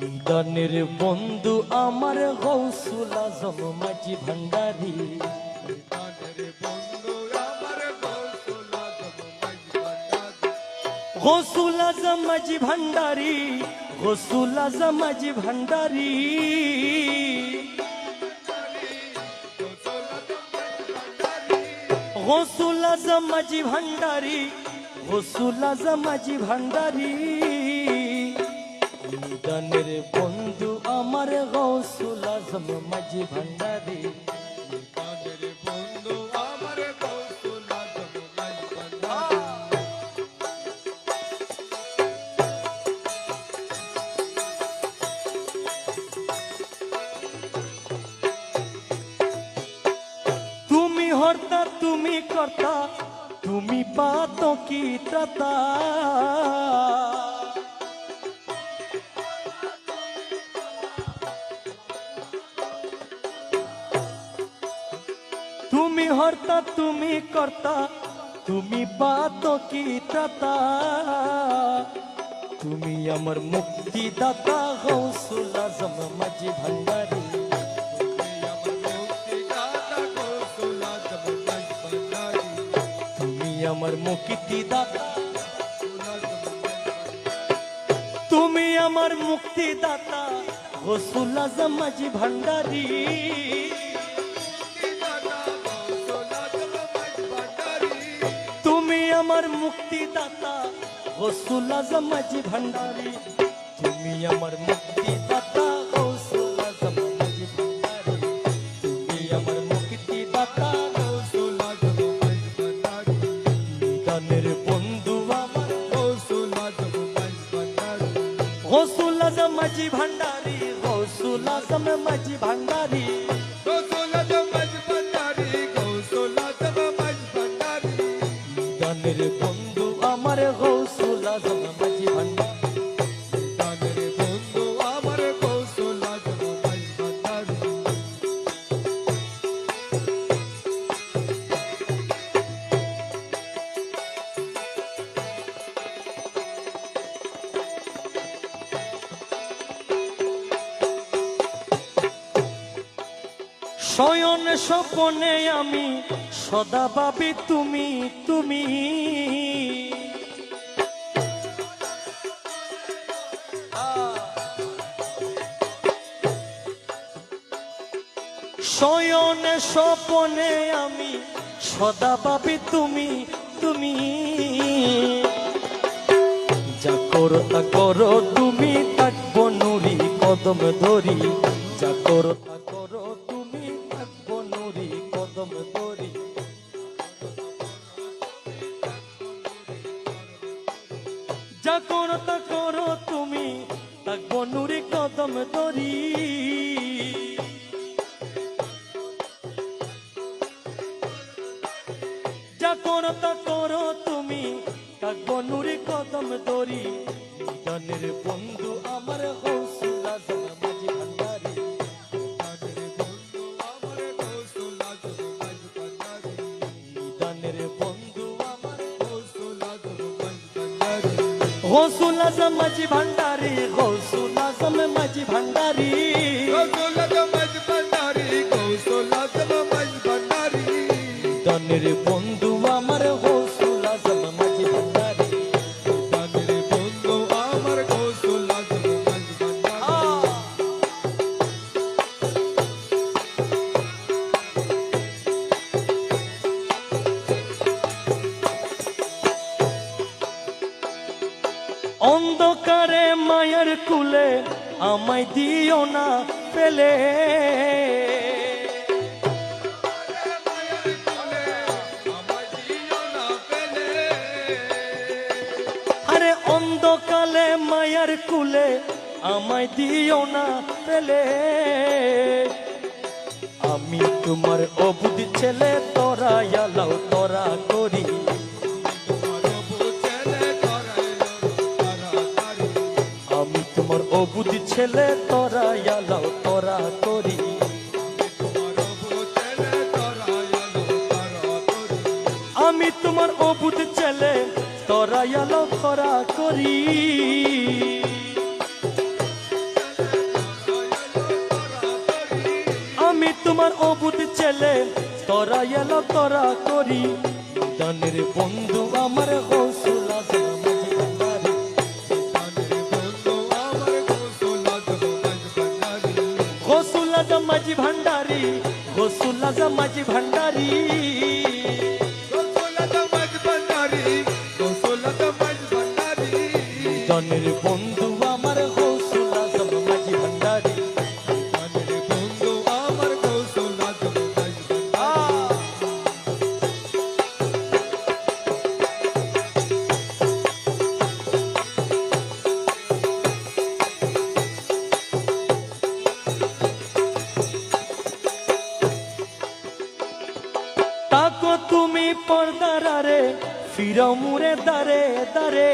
নিদানের বন্ধু আমার গৌসুল আজম মাঝি ভান্ডারী গৌসুল আজম মাঝি ভান্ডারী গৌসুল আজম মাঝি ভান্ডারী গৌসুল আজম মাঝি ভান্ডারী গৌসুল আজম মাঝি ভান্ডারী নিদানের বন্ধু আমার গৌসুল আজম মাঝি ভান্ডারী। তুমি হর্তা, তুমি কর্তা, তুমি পাত কি ত্রাতা। হর্তা তুমি কর্তা তুমি পাত কি ত্রাতা তুমি আমার মুক্তিদাতা গৌসুল আজম মাঝি ভান্ডারী তুমি আমার মুক্তিদাতা তুমি আমার মুক্তিদাতা গসুল আজম মাঝি ভান্ডারী আমার মুক্তিদাতা গসুল আজম মাঝি ভান্ডারী তুমি আমার মুক্তিদাতা গসুল আজম মাঝি ভান্ডারী তুমি আমার মুক্তিদাতা নিদানের বন্ধু আমার গসুল আজম মাঝি ভান্ডারী গসুল আজম মাঝি ভান্ডারী নিদানের শয়ন স্বপনে আমি সদা ভাবি তুমি তুমি। শয়ন স্বপনে আমি সদা ভাবি তুমি তুমি। যা করো তা করো, তুমি থাকব নুরি কদম ধরি। যা করো তা যা করো তা করো তুমি থাকব নুরি কদম ধরি। যা করো তা করো তুমি থাকব নুরি কদম দরি নিদানের বন্ধু আমার হৌসুল আজম মাঝি ভান্ডারী হৌসুল আজম মাঝি ভান্ডারী নিদানের বন্ধু আমার আমায় দিও না পেলে আরে অন্ধকালে মায়ের কুলে আমায় দিও না পেলে আমি তোমার অবুধ ছেলে, তোরা আলাও তোরা ও বুদ্ধি ছেলে তোরা আলো তোরা করি আমি তোমার অবুধ ছেলে, তোরা আলো তোরা করি আমি তোমার অবুধ ছেলে, তোরা এলো তোরা করি দানের বন্ধু আমার হোক ভান্ডারি গৌসুল আজম মাঝি ভান্ডারি দানের বন্ধু দারে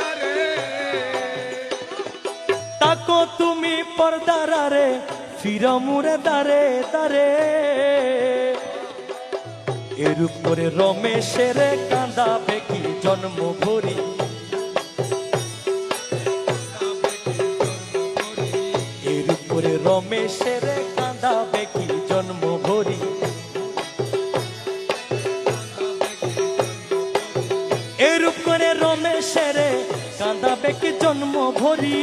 দারে তাকো তুমি পর্দারে ফিরো মুরে দারে দারে এরূপ করে রমেশের কাঁদাবে কি জন্ম ভরি এরূপ করে রমেশের কাঁদাবে এরূপ করে রমেশের কাঁদাবে কি জন্ম ভরি?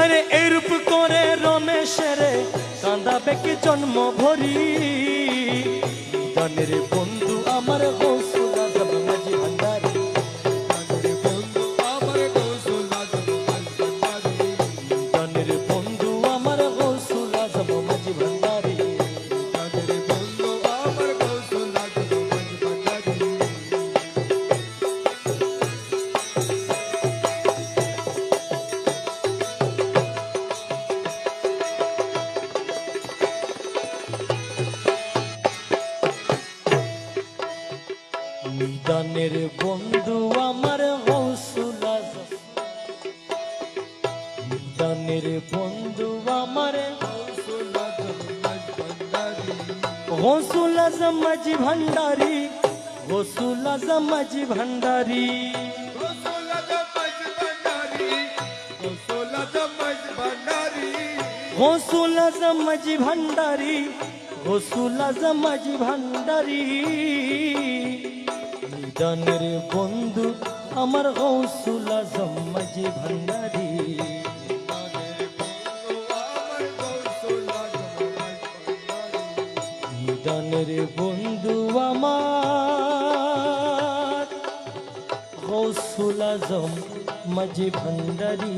আরে এরূপ করে রমেশের কাঁদাবে কি জন্ম নিদানের বন্ধু আমার গৌসুল আজম নিদানের বন্ধু আমার গৌসুল আজম মাঝি ভান্ডারি গৌসুল আজম মাঝি ভান্ডারি গৌসুল আজম মাঝি ভান্ডারি গৌসুল আজম মাঝি ভান্ডারি। নিদানের বন্ধু আমার গৌসুল আজম মাঝি ভান্ডারি। নিদানের বন্ধু আমার গৌসুল আজম মাঝি ভান্ডারি।